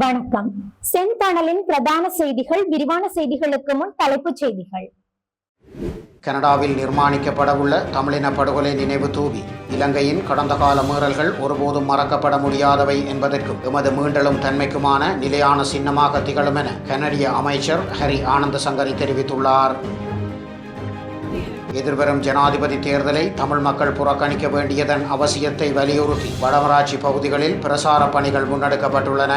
வணக்கம். செந்தணலின் பிரதான செய்திகள் விரிவான செய்திகளுக்கு முன் தலைப்புச் செய்திகள். கனடாவில் நிர்மாணிக்கப்படவுள்ள தமிழின படுகொலை நினைவு தூவி இலங்கையின் கடந்த கால மீறல்கள் ஒருபோதும் மறக்கப்பட முடியாதவை என்பதற்கும் எமது மீண்டலும் தன்மைக்குமான நிலையான சின்னமாக திகழும் என கனடிய அமைச்சர் ஹரி ஆனந்த சங்கரி தெரிவித்துள்ளார். எதிர்வரும் ஜனாதிபதி தேர்தலை தமிழ் மக்கள் புறக்கணிக்க வேண்டியதன் அவசியத்தை வலியுறுத்தி வடமராட்சி பகுதிகளில் பிரசார பணிகள் முன்னெடுக்கப்பட்டுள்ளன.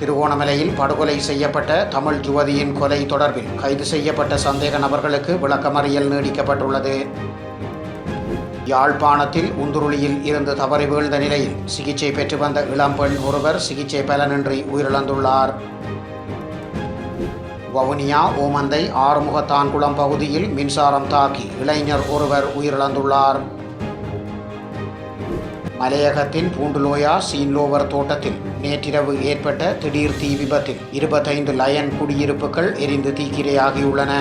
திருகோணமலையில் படுகொலை செய்யப்பட்ட தமிழ் யுவதியின் கொலை தொடர்பில் கைது செய்யப்பட்ட சந்தேக நபர்களுக்கு விளக்கமறியல் நீடிக்கப்பட்டுள்ளது. யாழ்ப்பாணத்தில் உந்துருளியில் இருந்து தவறி வீழ்ந்த நிலையில் சிகிச்சை பெற்று வந்த இளம்பெண் ஒருவர் சிகிச்சை பலனின்றி உயிரிழந்துள்ளார். வவுனியா ஓமந்தை ஆறுமுகத்தான்குளம் பகுதியில் மின்சாரம் தாக்கி இளைஞர் ஒருவர் உயிரிழந்துள்ளார். மலையகத்தின் பூண்டுலோயா சீன்லோவர் தோட்டத்தில் நேற்றிரவு ஏற்பட்ட திடீர் தீ விபத்தில் இருபத்தைந்து லயன் குடியிருப்புகள் எரிந்து தீக்கிரையாகியுள்ளன.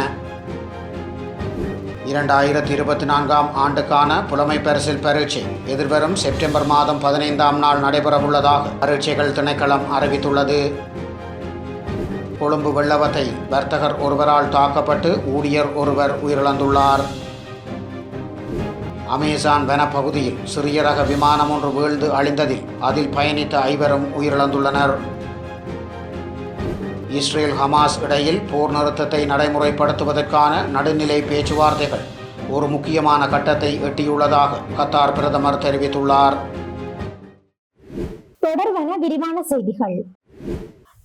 இரண்டாயிரத்தி இருபத்தி நான்காம் ஆண்டுக்கான புலமை பரிசில் பரீட்சை எதிர்வரும் செப்டம்பர் மாதம் பதினைந்தாம் நாள் நடைபெறவுள்ளதாக பரீட்சைகள் திணைக்களம் அறிவித்துள்ளது. கொழும்பு வெள்ளவத்தை வர்த்தகர் ஒருவரால் தாக்கப்பட்டு ஊழியர் ஒருவர் உயிரிழந்துள்ளார். அமேசான் வனப்பகுதியில் சிறிய ரக விமானம் ஒன்று வீழ்ந்து அழிந்ததில் அதில் பயணித்த ஐவரும் உயிரிழந்துள்ளனர். இஸ்ரேல் ஹமாஸ் இடையில் போர் நிறுத்தத்தை நடைமுறைப்படுத்துவதற்கான நடுநிலை பேச்சுவார்த்தைகள் ஒரு முக்கியமான கட்டத்தை எட்டியுள்ளதாக கத்தார் பிரதமர் தெரிவித்துள்ளார். தொடர்வன விரிவான செய்திகள்.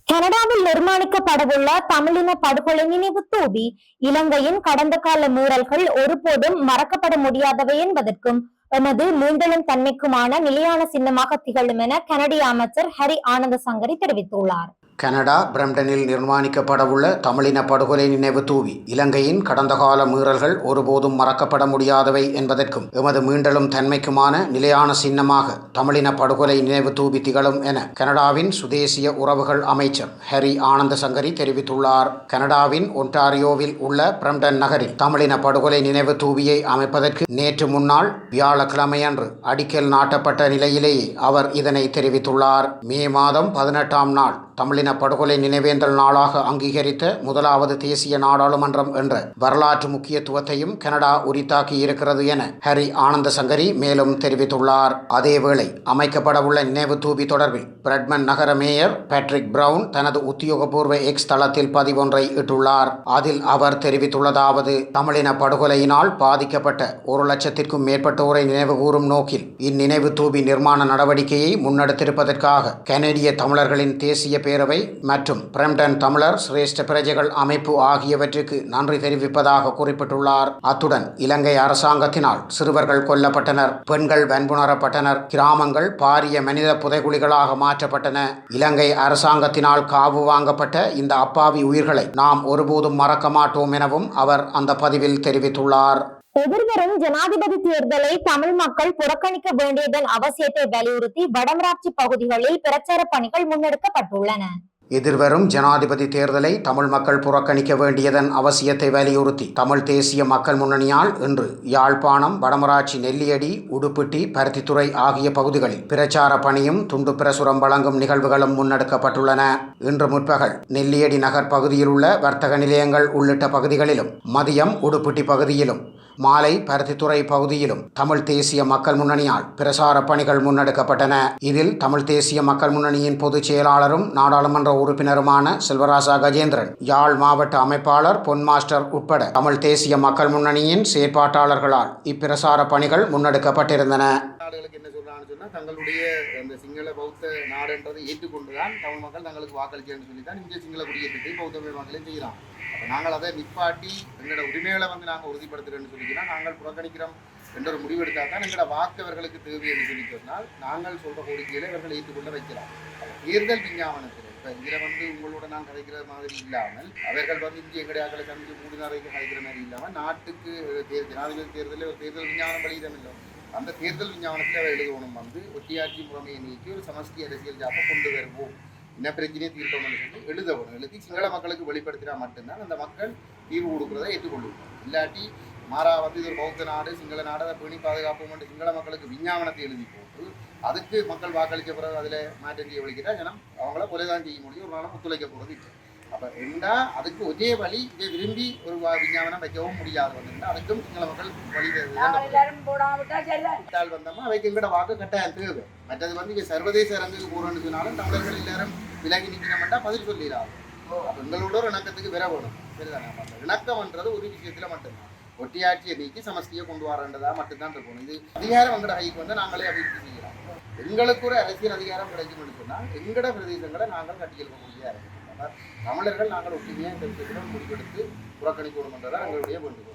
கனடாவில் நிர்மாணிக்கப்படவுள்ள தமிழின படுகொலை நினைவு தூபி இலங்கையின் கடந்த கால மீறல்கள் ஒருபோதும் மறக்கப்பட முடியாதவை என்பதற்கும் எமது மீண்டலும் தன்மைக்குமான நிலையான சின்னமாக திகழும் என கனடிய அமைச்சர் ஹரி ஆனந்த சங்கரி தெரிவித்துள்ளார். கனடா பிரம்டனில் நிர்மாணிக்கப்படவுள்ள தமிழின படுகொலை நினைவு தூவி இலங்கையின் கடந்த கால மீறல்கள் ஒருபோதும் மறக்கப்பட முடியாதவை என்பதற்கும் எமது மீண்டலும் தன்மைக்குமான நிலையான சின்னமாக தமிழின படுகொலை நினைவு தூவி திகழும் என கனடாவின் சுதேசிய உறவுகள் அமைச்சர் ஹரி ஆனந்த சங்கரி தெரிவித்துள்ளார். கனடாவின் ஒன்டாரியோவில் உள்ள பிரம்டன் நகரில் தமிழின படுகொலை நினைவு தூவியை அமைப்பதற்கு நேற்று முன்னாள் வியாழக்கிழமையன்று அடிக்கல் நாட்டப்பட்ட நிலையிலேயே அவர் இதனை தெரிவித்துள்ளார். மே மாதம் பதினெட்டாம் நாள் தமிழின படுகொலை நினைவேந்தல் நாளாக அங்கீகரித்த முதலாவது தேசிய நாடாளுமன்றம் என்ற வரலாற்று முக்கியத்துவத்தையும் கனடா உரித்தாக்கி இருக்கிறது என ஹரி ஆனந்த சங்கரி மேலும் தெரிவித்துள்ளார். அதேவேளை அமைக்கப்படவுள்ள நினைவு தூபி தொடர்பில் பிரெட்மன் நகர மேயர் பேட்ரிக் பிரவுன் தனது உத்தியோகபூர்வ எக்ஸ் தளத்தில் பதிவொன்றை இட்டுள்ளார். அதில் அவர் தெரிவித்துள்ளதாவது தமிழின படுகொலையினால் பாதிக்கப்பட்ட ஒரு லட்சத்திற்கும் மேற்பட்டோரை நினைவுகூரும் நோக்கில் இந்நினைவு தூபி நிர்மாண நடவடிக்கையை முன்னெடுத்திருப்பதற்காக கனேடிய தமிழர்களின் தேசிய பேரவை மற்றும் பிரம்டன் தமிழர் சிரேஷ்ட பிரஜைகள் அமைப்பு ஆகியவற்றுக்கு நன்றி தெரிவிப்பதாக குறிப்பிட்டுள்ளார். அத்துடன் இலங்கை அரசாங்கத்தினால் சிறுவர்கள் கொல்லப்பட்டனர் பெண்கள் வன்புணரப்பட்டனர் கிராமங்கள் பாரிய மனித புதைகுழிகளாக மாற்றப்பட்டன. இலங்கை அரசாங்கத்தினால் காவு வாங்கப்பட்ட இந்த அப்பாவி உயிர்களை நாம் ஒருபோதும் மறக்க மாட்டோம் எனவும் அவர் அந்த பதிவில் தெரிவித்துள்ளார். எதிர்வரும் ஜனாதிபதி தேர்தலை தமிழ் மக்கள் புறக்கணிக்க வேண்டியதன் அவசியத்தை வலியுறுத்தி வடமராட்சி பகுதிகளில் பிரச்சார பணிகள் முன்னெடுக்கப்பட்டுள்ளன. எதிர்வரும் ஜனாதிபதி தேர்தலை தமிழ் மக்கள் புறக்கணிக்க வேண்டியதன் அவசியத்தை வலியுறுத்தி தமிழ் தேசிய மக்கள் முன்னணியால் இன்று யாழ்ப்பாணம் வடமராட்சி நெல்லியடி உடுப்பிட்டி பருத்தித்துறை ஆகிய பகுதிகளில் பிரச்சார பணியும் துண்டு பிரசுரம் வழங்கும் நிகழ்வுகளும் முன்னெடுக்கப்பட்டுள்ளன. இன்று முற்பகல் நெல்லியடி நகர் பகுதியில் உள்ள வர்த்தக நிலையங்கள் உள்ளிட்ட பகுதிகளிலும் மதியம் உடுப்பிட்டி பகுதியிலும் மாலை பருத்தித்துறை பகுதியிலும் தமிழ் தேசிய மக்கள் முன்னணியால் பிரசார பணிகள் முன்னெடுக்கப்பட்டன. இதில் தமிழ் தேசிய மக்கள் முன்னணியின் பொதுச் செயலாளரும் நாடாளுமன்ற உறுப்பினருமான செல்வராசா கஜேந்திரன் யாழ் மாவட்ட அமைப்பாளர் பொன் மாஸ்டர் உட்பட தமிழ் தேசிய மக்கள் முன்னணியின் செயற்பாட்டாளர்களால் இப்பிரசார பணிகள் முன்னெடுக்கப்பட்டிருந்தன. நாடுகளுக்கு தங்களுடைய அந்த சிங்கள பௌத்த நாடுன்றதை ஏற்றுக்கொண்டுதான் தமிழ் மக்கள் தங்களுக்கு வாக்களிக்கிறேன்னு சொல்லி தான் இங்கே சிங்கள குடியேற்றத்தை பௌத்த மக்களே செய்யலாம். அப்போ நாங்கள் அதை நிப்பாட்டி எங்களோட உரிமைகளை வந்து நாங்கள் உறுதிப்படுத்துகிறோம்னு சொல்லிச்சுன்னா நாங்கள் புறக்கணிக்கிறோம் என்ற ஒரு முடிவெடுத்தால் தான் எங்களோட வாக்கவர்களுக்கு தேவை என்று சொல்லி சொன்னால் நாங்கள் சொல்ற கோரிக்கைகளை இவர்கள் ஏற்றுக்கொள்ள வைக்கலாம். தேர்தல் விஞ்ஞாபனத்தில் இப்போ இதில் வந்து உங்களோட நான் கதைக்கிற மாதிரி இல்லாமல் அவர்கள் வந்து இந்திய எங்கடையாக்களை சந்தித்து மூடி நாளைக்கு கதைக்கிற மாதிரி இல்லாமல் நாட்டுக்கு தேர்தல் ஜனாதிபதி தேர்தலில் ஒரு தேர்தல் விஞ்ஞானம் வெளியிடம் இல்லை அந்த தேர்தல் விஞ்ஞாபனத்தில் அவர் எழுதணும் வந்து ஒட்டியாட்சி முறைமையை நீக்கி ஒரு சமஷ்டி அரசியல் ஜாப்பை கொண்டு வருவோம். இன பிரச்சனையை தீர்ப்போம்னு சொல்லி எழுதணும் எழுதி சிங்கள மக்களுக்கு வெளிப்படுத்தினா மட்டும்தான் அந்த மக்கள் தீர்வு கொடுக்குறதை ஏற்றுக்கொள்ளுவோம் இல்லாட்டி மாறா வந்து இது ஒரு பௌத்த நாடு சிங்கள நாடு அதை பேணி பாதுகாப்போம் சிங்கள மக்களுக்கு விஞ்ஞாபனத்தை எழுதி போட்டு அதுக்கு மக்கள் வாக்களிக்க பிறகு அதில் மாற்றம் செய்ய வலிக்கிட்டா ஜனம் அவங்கள கொலை தான் செய்ய முடியும் ஒரு நாளும் ஒத்துழைக்க போகிறது இல்லை. அப்போ ரெண்டா அதுக்கு ஒரே வழி இதை விரும்பி ஒரு வா- விஞ்ஞாபனம் வைக்கவும் முடியாது. வந்து அதுக்கும் சிங்கள மக்கள் வழி வந்தோம்னா அவைக்கு எங்கட வாக்கு கட்டாயம் தேவை. மற்றது வந்து இங்கே சர்வதேச அரங்குக்கு போகிறோம்னு சொன்னாலும் தமிழர்கள் எல்லாரும் விலகி நிற்கணும்ட்டா பதில் சொல்லிடாது எங்களோட ஒரு இணக்கத்துக்கு விர வேணும். சரிதானே? இணக்கம்ன்றது ஒரு விஷயத்துல மட்டும்தான். ஒட்டியாட்சியை நீக்கி சமஸ்தியை கொண்டு வரன்றதா மட்டும்தான் இருக்கணும். இது அதிகாரம் எங்கட கைக்கு வந்து நாங்களே அபிவிருத்தி செய்யலாம். எங்களுக்கு ஒரு அரசியல் அதிகாரம் கிடைக்கும்னு சொன்னால் எங்கட பிரதேசங்களை நாங்கள் கட்டியெழுப்பக்கூடிய அரசு தமிழர்கள் நாங்கள் ஒற்றுமையாக இந்த விஷயத்தில் முடிவெடுத்து புறக்கணிக்க வேண்டும் என்றால் எங்களுடைய வேண்டுகோள்.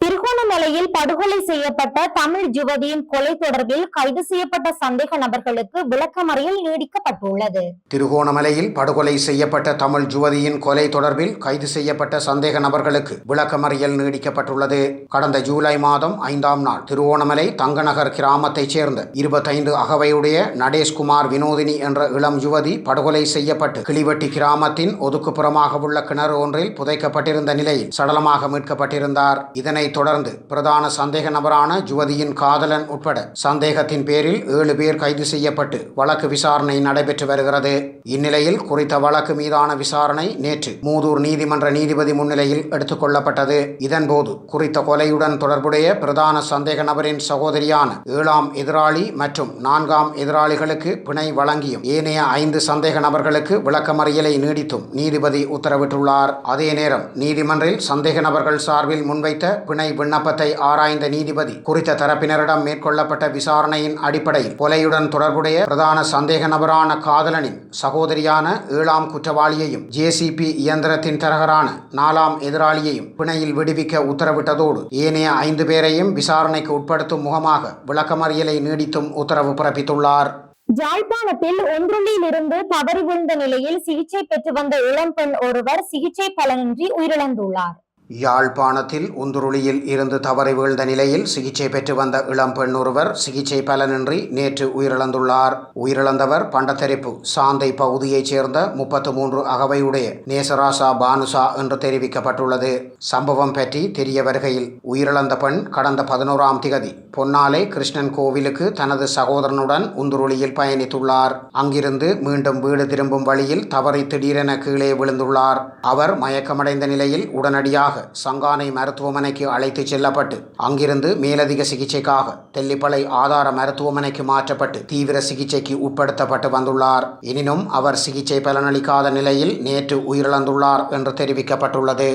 திருகோணமலையில் படுகொலை செய்யப்பட்ட தமிழ் யுவதியின் கொலை தொடர்பில் கைது செய்யப்பட்ட சந்தேக நபர்களுக்கு விளக்கமறியல் நீடிக்கப்பட்டுள்ளது. திருகோணமலையில் படுகொலை செய்யப்பட்ட தமிழ் யுவதியின் கொலை தொடர்பில் கைது செய்யப்பட்ட சந்தேக நபர்களுக்கு விளக்கமறியல் நீடிக்கப்பட்டுள்ளது. கடந்த ஜூலை மாதம் ஐந்தாம் நாள் திருவோணமலை தங்கநகர் கிராமத்தைச் சேர்ந்த இருபத்தைந்து அகவையுடைய நடேஷ்குமார் வினோதினி என்ற இளம் யுவதி படுகொலை செய்யப்பட்டு கிளிவெட்டி கிராமத்தின் ஒதுக்குப்புறமாக உள்ள கிணறு ஒன்றில் புதைக்கப்பட்டிருந்த நிலையில் சடலமாக மீட்கப்பட்டிருந்தார். இதனை இதனைத் தொடர்ந்து பிரதான சந்தேக நபரான யுவதியின் காதலன் உட்பட சந்தேகத்தின் பேரில் ஏழு பேர் கைது செய்யப்பட்டு வழக்கு விசாரணை நடைபெற்று வருகிறது. இந்நிலையில் குறித்த வழக்கு மீதான விசாரணை நேற்று மூதூர் நீதிமன்ற நீதிபதி முன்னிலையில் எடுத்துக்கொள்ளப்பட்டது. இதன்போது குறித்த கொலையுடன் தொடர்புடைய பிரதான சந்தேக நபரின் சகோதரியான ஏழாம் எதிராளி மற்றும் நான்காம் எதிராளிகளுக்கு பிணை வழங்கியும் ஏனைய ஐந்து சந்தேக நபர்களுக்கு விளக்கமறியலை நீடித்தும் நீதிபதி உத்தரவிட்டுள்ளார். அதே நேரம் நீதிமன்றில் சந்தேக நபர்கள் சார்பில் முன்வைத்த பிணை விண்ணப்பத்தை ஆராய்ந்த நீதிபதி குறித்த தரப்பினரிடம் மேற்கொள்ளப்பட்ட விசாரணையின் அடிப்படையில் கொலையுடன் தொடர்புடைய பிரதான சந்தேக நபரான காதலனின் சகோதரியான ஏழாம் குற்றவாளியையும் ஜேசிபி இயந்திரத்தின் தரகரான நாலாம் எதிராளியையும் பிணையில் விடுவிக்க உத்தரவிட்டதோடு ஏனைய ஐந்து பேரையும் விசாரணைக்கு உட்படுத்தும் முகமாக விளக்கமறியலை நீடித்தும் உத்தரவு பிறப்பித்துள்ளார். ஜாழ்ப்பாணத்தில் ஒன்றுள்ளில் தவறி விழுந்த நிலையில் சிகிச்சை பெற்று வந்த இளம்பெண் ஒருவர் சிகிச்சை பலனின்றி உயிரிழந்துள்ளார். யாழ்ப்பாணத்தில் உந்துருளியில் இருந்து தவறி வீழ்ந்த நிலையில் சிகிச்சை பெற்று வந்த இளம் பெண் ஒருவர் சிகிச்சை பலனின்றி நேற்று உயிரிழந்துள்ளார். உயிரிழந்தவர் பண்டத்தெரிப்பு சாந்தை பகுதியைச் சேர்ந்த முப்பத்து மூன்று அகவையுடைய நேசராசா பானுசா என்று தெரிவிக்கப்பட்டுள்ளது. சம்பவம் பற்றி தெரிய வருகையில் உயிரிழந்த பெண் கடந்த பதினோராம் திகதி பொன்னாலை கிருஷ்ணன் கோவிலுக்கு தனது சகோதரனுடன் உந்துருளியில் பயணித்துள்ளார். அங்கிருந்து மீண்டும் வீடு திரும்பும் வழியில் தவறி திடீரென கீழே விழுந்துள்ளார். அவர் மயக்கமடைந்த நிலையில் உடனடியாக சங்கானை மருத்துவமனைக்கு அழைத்துச் செல்லப்பட்டு அங்கிருந்து மேலதிக சிகிச்சைக்காக தெல்லிப்பளை ஆதார மருத்துவமனைக்கு மாற்றப்பட்டு தீவிர சிகிச்சைக்கு உட்படுத்தப்பட்டு வந்துள்ளார். எனினும் அவர் சிகிச்சை பலனளிக்காத நிலையில் நேற்று உயிரிழந்துள்ளார் என்று தெரிவிக்கப்பட்டுள்ளது.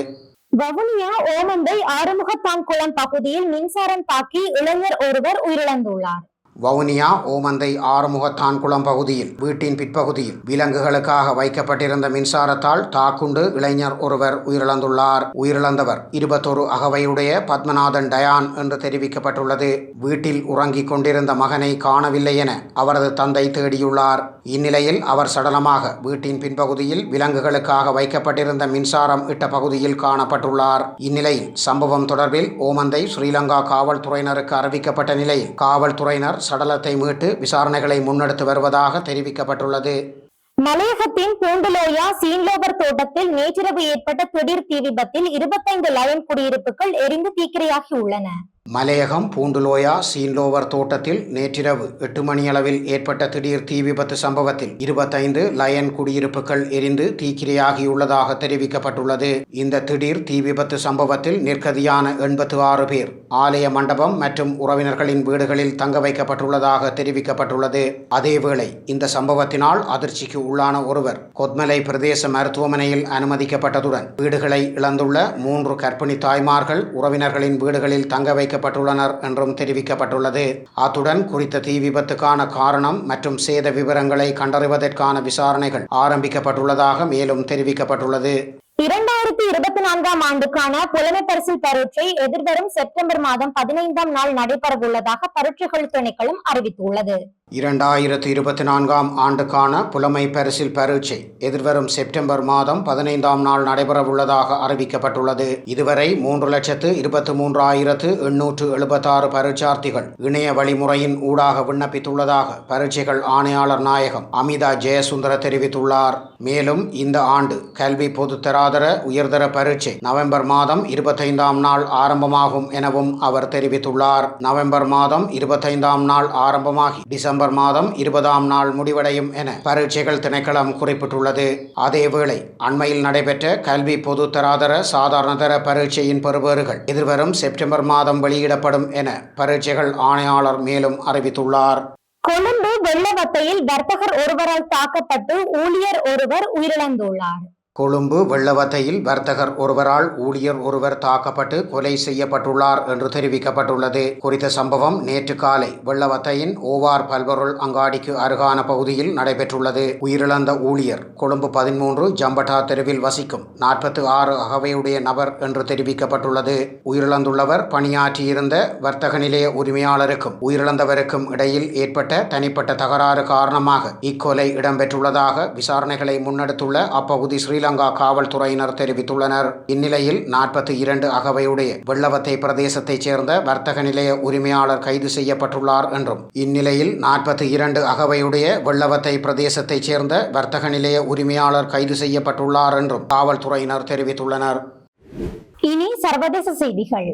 வவுனியா ஓமந்தை ஆறுமுகத்தான்குளம் பகுதியில் மின்சாரம் தாக்கி இளைஞர் ஒருவர் உயிரிழந்துள்ளார். வவுனியா ஓமந்தை ஆறுமுகத்தான்குளம் பகுதியில் வீட்டின் பிற்பகுதியில் விலங்குகளுக்காக வைக்கப்பட்டிருந்த மின்சாரத்தால் தாக்குண்டு இளைஞர் ஒருவர் உயிரிழந்துள்ளார். உயிரிழந்தவர் இருபத்தொரு அகவையுடைய பத்மநாதன் டயான் என்று தெரிவிக்கப்பட்டுள்ளது. வீட்டில் உறங்கிக் கொண்டிருந்த மகனை காணவில்லை என அவரது தந்தை தேடியுள்ளார். இந்நிலையில் அவர் சடலமாக வீட்டின் பின்பகுதியில் விலங்குகளுக்காக வைக்கப்பட்டிருந்த மின்சாரம் இட்ட பகுதியில் காணப்பட்டுள்ளார். இந்நிலையில் சம்பவம் தொடர்பில் ஓமந்தை ஸ்ரீலங்கா காவல்துறையினருக்கு அறிவிக்கப்பட்ட நிலையில் காவல்துறையினர் சடலத்தை மீட்டு விசாரணைகளை முன்னெடுத்து வருவதாக தெரிவிக்கப்பட்டுள்ளது. மலையகத்தின் பூண்டுலோயா சீன்லோவர் தோட்டத்தில் நேற்றிரவு ஏற்பட்ட திடீர் தீ விபத்தில் இருபத்தைந்து லயன் குடியிருப்புகள் எரிந்து தீக்கிரையாகி உள்ளன. மலையகம் பூண்டுலோயா சீன்லோவர் தோட்டத்தில் நேற்றிரவு எட்டு மணியளவில் ஏற்பட்ட திடீர் தீ விபத்து சம்பவத்தில் இருபத்தைந்து லயன் குடியிருப்புகள் எரிந்து தீக்கிரையாகியுள்ளதாக தெரிவிக்கப்பட்டுள்ளது. இந்த திடீர் தீ விபத்து சம்பவத்தில் நிர்கதியான எண்பத்து ஆறு பேர் ஆலய மண்டபம் மற்றும் உறவினர்களின் வீடுகளில் தங்க வைக்கப்பட்டுள்ளதாக தெரிவிக்கப்பட்டுள்ளது. அதேவேளை இந்த சம்பவத்தினால் அதிர்ச்சிக்கு உள்ளான ஒருவர் கொத்மலை பிரதேச மருத்துவமனையில் அனுமதிக்கப்பட்டதுடன் வீடுகளை இழந்துள்ள மூன்று கர்ப்பிணி தாய்மார்கள் உறவினர்களின் வீடுகளில் தங்க வைக்கப்பட்டுள்ளனர் என்றும் தெரிவிக்கப்பட்டுள்ளது. அத்துடன் குறித்த தீ விபத்துக்கான காரணம் மற்றும் சேத விவரங்களை கண்டறிவதற்கான விசாரணைகள் ஆரம்பிக்கப்பட்டுள்ளதாக மேலும் தெரிவிக்கப்பட்டுள்ளது. இரண்டாயிரத்தி இருபத்தி நான்காம் ஆண்டுக்கான புலமை பரிசில் பரீட்சை எதிர்வரும் செப்டம்பர் மாதம் பதினைந்தாம் நாள் நடைபெறவுள்ளதாக பரீட்சைகள் திணைக்களம் அறிவித்துள்ளது. இரண்டாயிரத்து இருபத்தி நான்காம் ஆண்டுக்கான புலமை பரிசில் பரீட்சை எதிர்வரும் செப்டம்பர் மாதம் பதினைந்தாம் நாள் நடைபெறவுள்ளதாக அறிவிக்கப்பட்டுள்ளது. இதுவரை மூன்று லட்சத்து இருபத்தி மூன்றாயிரத்து எண்ணூற்று எழுபத்தாறு பரீட்சார்த்திகள் இணைய வழிமுறையின் ஊடாக விண்ணப்பித்துள்ளதாக பரீட்சைகள் ஆணையாளர் நாயகம் அமிதா ஜெயசுந்தர தெரிவித்துள்ளார். மேலும் இந்த ஆண்டு கல்வி பொதுத்தராதர உயர்தர பரீட்சை நவம்பர் மாதம் இருபத்தைந்தாம் நாள் ஆரம்பமாகும் எனவும் அவர் தெரிவித்துள்ளார். நவம்பர் மாதம் இருபத்தைந்தாம் நாள் ஆரம்பமாகி டிசம்பர் டிசம்பர் மாதம் இருபதாம் நாள் முடிவடையும் என பரீட்சைகள் திணைக்களம் குறிப்பிட்டுள்ளது. அதேவேளை அண்மையில் நடைபெற்ற கல்வி பொதுத்தராதர சாதாரணதர பரீட்சையின் பெறுபேறுகள் எதிர்வரும் செப்டம்பர் மாதம் வெளியிடப்படும் என பரீட்சைகள் ஆணையாளர் மேலும் அறிவித்துள்ளார். கொழும்பு வெள்ளவத்தையில் வர்த்தகர் ஒருவரால் தாக்கப்பட்டு ஊழியர் ஒருவர் உயிரிழந்துள்ளார். கொழும்பு வெள்ளவத்தையில் வர்த்தகர் ஒருவரால் ஊழியர் ஒருவர் தாக்கப்பட்டு கொலை செய்யப்பட்டுள்ளார் என்று தெரிவிக்கப்பட்டுள்ளது. குறித்த சம்பவம் நேற்று காலை வெள்ளவத்தையின் ஓவார் பல்பொருள் அங்காடிக்கு அருகான பகுதியில் நடைபெற்றுள்ளது. உயிரிழந்த ஊழியர் கொழும்பு பதிமூன்று ஜம்பட்டா தெருவில் வசிக்கும் நாற்பத்தி ஆறு அகவையுடைய நபர் என்று தெரிவிக்கப்பட்டுள்ளது. உயிரிழந்துள்ளவர் பணியாற்றியிருந்த வர்த்தக நிலைய உரிமையாளருக்கும் உயிரிழந்தவருக்கும் இடையில் ஏற்பட்ட தனிப்பட்ட தகராறு காரணமாக இக்கொலை இடம்பெற்றுள்ளதாக விசாரணைகளை முன்னெடுத்துள்ள அப்பகுதி ஸ்ரீ ஸ்ரீலங்கா காவல்துறையினர் தெரிவித்துள்ளனர். இந்நிலையில் நாற்பத்தி இரண்டு அகவையுடைய வெள்ளவத்தை பிரதேசத்தைச் சேர்ந்த வர்த்தக நிலைய உரிமையாளர் கைது செய்யப்பட்டுள்ளார் என்றும் இந்நிலையில் நாற்பத்தி இரண்டு அகவையுடைய வெள்ளவத்தை பிரதேசத்தைச் சேர்ந்த வர்த்தக நிலைய உரிமையாளர் கைது செய்யப்பட்டுள்ளார் என்றும் காவல்துறையினர் தெரிவித்துள்ளனர். இனி சர்வதேச செய்திகள்.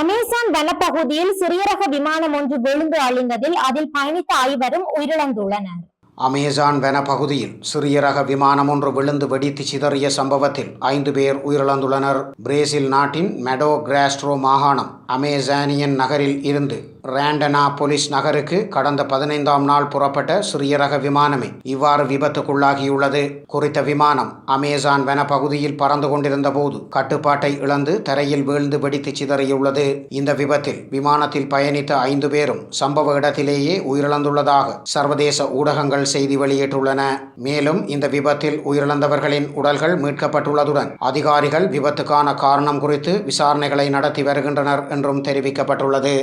அமேசான் வனப்பகுதியில் சிறிய ரக விமானம் ஒன்று விழுந்து அழிந்ததில் அதில் பயணித்த ஐவரும் உயிரிழந்துள்ளனர். அமேசான் வன பகுதியில் சிறிய ரக விமானம் ஒன்று விழுந்து வெடித்து சிதறிய சம்பவத்தில் ஐந்து பேர் உயிரிழந்துள்ளனர். பிரேசில் நாட்டின் மெடோ கிராஸ்ட்ரோ மாகாணம் அமேசானியன் நகரில் இருந்து ரேண்டனா போலீஸ் நகருக்கு கடந்த பதினைந்தாம் நாள் புறப்பட்ட சிறிய ரக விமானமே இவ்வாறு விபத்துக்குள்ளாகியுள்ளது. குறித்த விமானம் அமேசான் வன பகுதியில் பறந்து கொண்டிருந்த போது கட்டுப்பாட்டை இழந்து தரையில் வீழ்ந்து வெடித்து சிதறியுள்ளது. இந்த விபத்தில் விமானத்தில் பயணித்த ஐந்து பேரும் சம்பவ இடத்திலேயே உயிரிழந்துள்ளதாக சர்வதேச ஊடகங்கள் செய்தி வெளியிட்டுள்ளன. மேலும் இந்த விபத்தில் உயிரிழந்தவர்களின் உடல்கள் மீட்கப்பட்டுள்ளதுடன் அதிகாரிகள் விபத்துக்கான காரணம் குறித்து விசாரணைகளை நடத்தி வருகின்றனர் என்றும் தெரிவிக்கப்பட்டுள்ளது.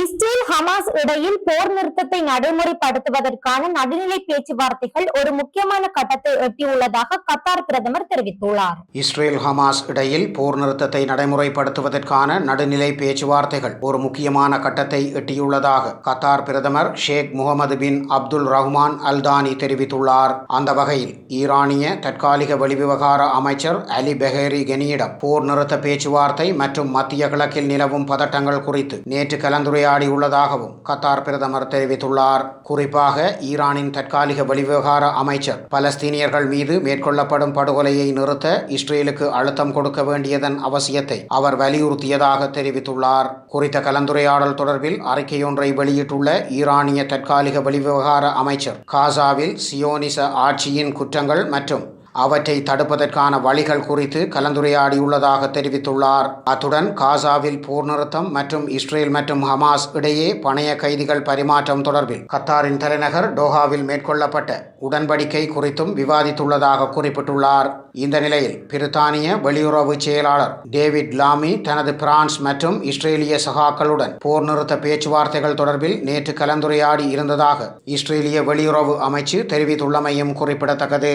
இஸ்ரேல் ஹமாஸ் இடையில் போர் நிறுத்தத்தை நடைமுறைப்படுத்துவதற்கான நடுநிலை பேச்சுவார்த்தைகள் ஒரு முக்கியமான கட்டத்தை எட்டியுள்ளதாக கத்தார் பிரதமர் தெரிவித்துள்ளார். இஸ்ரேல் ஹமாஸ் இடையில் போர் நிறுத்தத்தை நடைமுறைப்படுத்துவதற்கான நடுநிலை பேச்சுவார்த்தைகள் ஒரு முக்கியமான கட்டத்தை எட்டியுள்ளதாக கத்தார் பிரதமர் Sheikh Mohammed bin Abdul Rahman Al Thani தெரிவித்துள்ளார். அந்த வகையில் ஈரானிய தற்காலிக வெளிவிவகார அமைச்சர் அலி பெஹேரி கெனியிடம் போர் நிறுத்த பேச்சுவார்த்தை மற்றும் மத்திய கிழக்கில் நிலவும் பதட்டங்கள் குறித்து நேற்று கலந்துரையாடியுள்ளதாகவும் கத்தார் பிரதமர் தெரிவித்துள்ளார். குறிப்பாக ஈரானின் தற்காலிக வெளிவிவகார அமைச்சர் பலஸ்தீனியர்கள் மீது மேற்கொள்ளப்படும் படுகொலையை நிறுத்த இஸ்ரேலுக்கு அழுத்தம் கொடுக்க வேண்டியதன் அவசியத்தை அவர் வலியுறுத்தியதாக தெரிவித்துள்ளார். குறித்த கலந்துரையாடல் தொடர்பில் அறிக்கையொன்றை வெளியிட்டுள்ள ஈரானிய தற்காலிக வெளிவிவகார அமைச்சர் காசாவில் சியோனிச ஆட்சியின் குற்றங்கள் மற்றும் அவற்றை தடுப்பதற்கான வழிகள் குறித்து கலந்துரையாடியுள்ளதாக தெரிவித்துள்ளார். அத்துடன் காசாவில் போர் நிறுத்தம் மற்றும் இஸ்ரேல் மற்றும் ஹமாஸ் இடையே பணைய கைதிகள் பரிமாற்றம் தொடர்பில் கத்தாரின் தலைநகர் டோஹாவில் மேற்கொள்ளப்பட்ட உடன்படிக்கை குறித்தும் விவாதித்துள்ளதாக குறிப்பிட்டுள்ளார். இந்த நிலையில் பிரித்தானிய வெளியுறவு செயலாளர் டேவிட் லாமி தனது பிரான்ஸ் மற்றும் இஸ்ரேலிய சகாக்களுடன் போர் நிறுத்த பேச்சுவார்த்தைகள் தொடர்பில் நேற்று கலந்துரையாடி இருந்ததாக இஸ்ரேலிய வெளியுறவு அமைச்சு தெரிவித்துள்ளமையும் குறிப்பிடத்தக்கது.